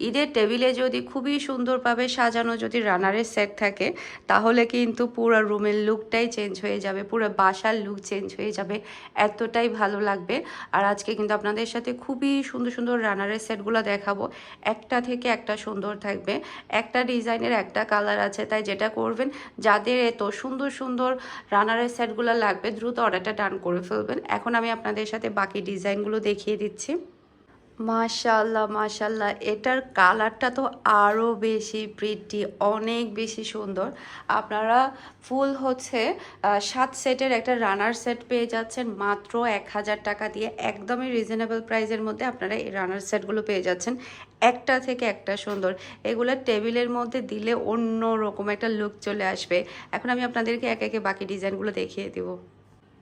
ঈদের টেবিলে যদি খুবই সুন্দরভাবে সাজানো যদি রানারের সেট থাকে, তাহলে কিন্তু পুরো রুমের লুকটাই চেঞ্জ হয়ে যাবে, পুরো বাসার লুক চেঞ্জ হয়ে যাবে। এতটাই ভালো লাগবে। আর আজকে কিন্তু আপনাদের সাথে খুবই সুন্দর সুন্দর রানারের সেটগুলো দেখাবো। একটা থেকে একটা সুন্দর থাকবে। একটা ডিজাইনের একটা কালার আছে, তাই যেটা করবেন, যাদের এত সুন্দর সুন্দর রানারের সেটগুলো লাগবে, দ্রুত অর্ডারটা ডান করে ফেলবেন। এখন আমি আপনাদের সাথে বাকি ডিজাইনগুলো দেখিয়ে দিচ্ছি। মাশাল্লাহ মাশাল্লাহ এটার কালারটা তো আরও বেশি প্রিটি অনেক বেশি সুন্দর। আপনারা ফুল হচ্ছে সাত সেটের একটা রানার সেট পেয়ে যাচ্ছেন। মাত্র এক হাজার টাকা দিয়ে একদমই রিজনেবল প্রাইসের মধ্যে আপনারা এই রানার সেটগুলো পেয়ে যাচ্ছেন। একটা থেকে একটা সুন্দর। এগুলো টেবিলের মধ্যে দিলে অন্য রকম একটা লুক চলে আসবে। এখন আমি আপনাদেরকে এক একে বাকি ডিজাইনগুলো দেখিয়ে দেবো।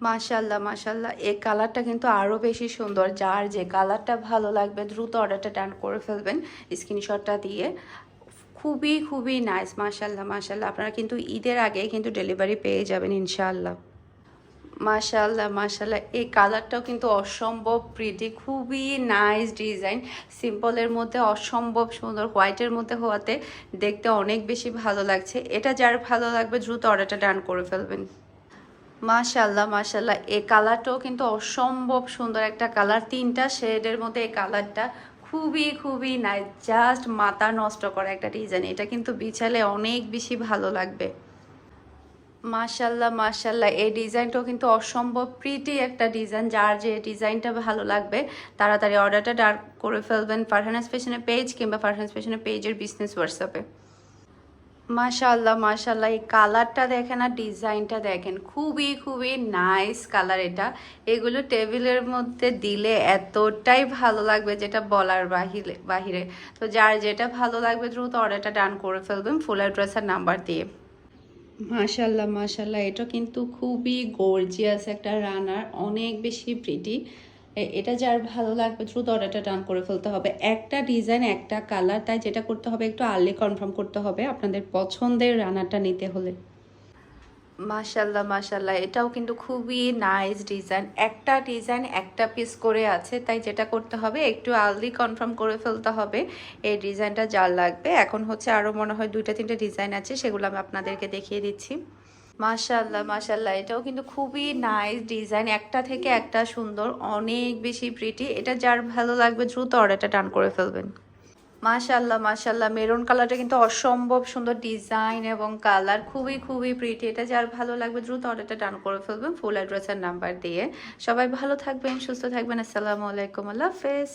মাশাল্লাহ মাশাল্লাহ এই কালারটা কিন্তু আরও বেশি সুন্দর। যার যে কালারটা ভালো লাগবে, দ্রুত অর্ডারটা ডান করে ফেলবেন স্ক্রিনশটটা দিয়ে। খুবই খুবই নাইস মাশাল্লাহ মাশাল্লাহ আপনারা কিন্তু ঈদের আগে কিন্তু ডেলিভারি পেয়ে যাবেন, ইনশাআল্লাহ। মাশাল্লাহ মাশাল্লাহ এই কালারটাও কিন্তু অসম্ভব প্রিটি খুবই নাইস ডিজাইন সিম্পলের মধ্যে অসম্ভব সুন্দর হোয়াইটের মধ্যে হওয়াতে দেখতে অনেক বেশি ভালো লাগছে। এটা যার ভালো লাগবে, দ্রুত অর্ডারটা ডান করে ফেলবেন। মাশাল্লাহ মাশাল্লাহ এই কালারটাও কিন্তু অসম্ভব সুন্দর একটা কালার তিনটা শেডের মধ্যে এই কালারটা খুবই খুবই নাই জাস্ট মাথা নষ্ট করা একটা ডিজাইন এটা কিন্তু বিছালে অনেক বেশি ভালো লাগবে। মাশাল্লাহ মাশাল্লাহ এই ডিজাইনটাও কিন্তু অসম্ভব প্রিটি একটা ডিজাইন যার যে ডিজাইনটা ভালো লাগবে, তাড়াতাড়ি অর্ডারটা ডার্ক করে ফেলবেন ফারহানাস ফ্যাশনের পেজ কিংবা ফারহানাস ফ্যাশনের পেজের বিজনেস হোয়াটসঅ্যাপে মাশাল্লাহ মাশাল্লাহ এই কালারটা দেখেন আর ডিজাইনটা দেখেন। খুবই খুবই নাইস কালার এটা। এগুলো টেবিলের মধ্যে দিলে এতটাই ভালো লাগবে যেটা বলার বাহিরে বাহিরে। তো যার যেটা ভালো লাগবে দ্রুত অর্ডারটা ডান করে ফেলবেন ফুল অ্যাড্রেসের নাম্বার দিয়ে। মাশাল্লাহ মাশাল্লাহ এটা কিন্তু খুবই গর্জিয়াস একটা রানার অনেক বেশি প্রিটি এটা যার ভালো লাগবে, দ্রুত অর্ডারটা ডান করে ফেলতে হবে। একটা ডিজাইন একটা কালার তাই যেটা করতে হবে, একটু আর্লি কনফার্ম করতে হবে আপনাদের পছন্দের রানারটা নিতে হলে। মাশাল্লাহ মাশাল্লাহ এটাও কিন্তু খুবই নাইস ডিজাইন একটা ডিজাইন একটা পিস করে আছে, তাই যেটা করতে হবে, একটু আর্লি কনফার্ম করে ফেলতে হবে। এই ডিজাইনটা যার লাগবে, এখন হচ্ছে আরও মনে হয় দুইটা, তিনটা ডিজাইন আছে, সেগুলো আমি আপনাদেরকে দেখিয়ে দিচ্ছি। মাশাল্লাহ মাশাল্লাহ এটাও কিন্তু খুবই নাইস ডিজাইন একটা থেকে একটা সুন্দর, অনেক বেশি প্রিটি এটা যার ভালো লাগবে, দ্রুত অর্ডারটা টান করে ফেলবেন। মাশাল্লাহ মাশাল্লাহ মেরুন কালারটা কিন্তু অসম্ভব সুন্দর ডিজাইন এবং কালার খুবই খুবই প্রিটি এটা যার ভালো লাগবে, দ্রুত অর্ডারটা ডান করে ফেলবেন ফুল অ্যাড্রেসের নাম্বার দিয়ে। সবাই ভালো থাকবেন, সুস্থ থাকবেন। আসসালামু আলাইকুম। আল্লাহ হাফেজ।